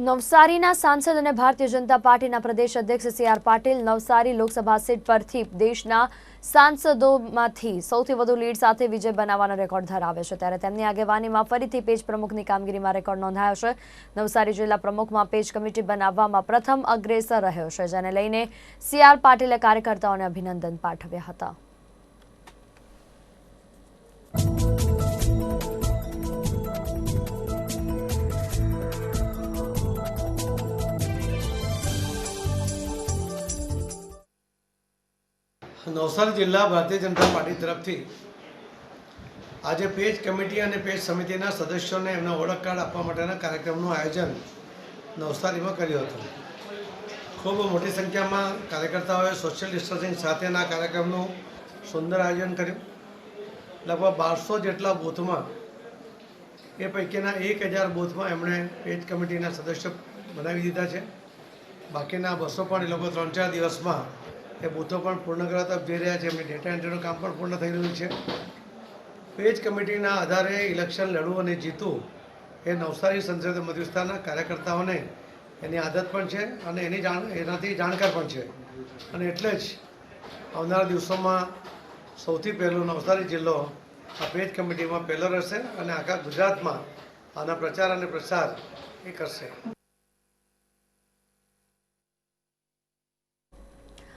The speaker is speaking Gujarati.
નવસારીના સાંસદ અને ભારતીય જનતા પાર્ટીના પ્રદેશ અધ્યક્ષ C R Patil Navsari Lok Sabha seat પરથી દેશના સાંસદોમાંથી સૌથી વધુ લીડ સાથે વિજય બનાવવાનો રેકોર્ડ ધરાવે છે. ત્યારે તેમની આગેવાનીમાં ફરીથી પેજ પ્રમુખની કામગીરીમાં રેકોર્ડ નોંધાયો છે. નવસારી જિલ્લા પ્રમુખમાં પેજ કમિટી બનાવવામાં પ્રથમ અગ્રેસર રહ્યો છે, જેને લઈને સી પાટીલે કાર્યકર્તાઓને અભિનંદન પાઠવ્યા હતા. નવસારી જિલ્લા ભારતીય જનતા પાર્ટી તરફથી આજે પેજ કમિટી અને પેજ સમિતિના સદસ્યોને એમના ઓળખ કાર્ડ આપવા માટેના કાર્યક્રમનું આયોજન નવસારીમાં કર્યું હતું. ખૂબ મોટી સંખ્યામાં કાર્યકર્તાઓએ સોશિયલ ડિસ્ટન્સિંગ સાથેના કાર્યક્રમનું સુંદર આયોજન કર્યું. લગભગ બારસો જેટલા બૂથમાં, એ પૈકીના એક હજાર બૂથમાં એમણે પેજ કમિટીના સદસ્યો બનાવી દીધા છે. બાકીના બસો પણ એ લોકો ત્રણ ચાર દિવસમાં એ બૂથો પણ પૂર્ણ કરવા તરફ જઈ રહ્યા છે. એમની ડેટા એન્ટ્રીનું કામ પણ પૂર્ણ થઈ રહ્યું છે. પેજ કમિટીના આધારે ઇલેક્શન લડવું અને જીતવું એ નવસારી સંસદીય મત કાર્યકર્તાઓને એની આદત પણ છે અને એની જાણ, એનાથી જાણકાર પણ છે. અને એટલે જ આવનારા દિવસોમાં સૌથી પહેલું નવસારી જિલ્લો આ પેજ કમિટીમાં પહેલો રહેશે અને આખા ગુજરાતમાં આના પ્રચાર અને પ્રસાર એ કરશે.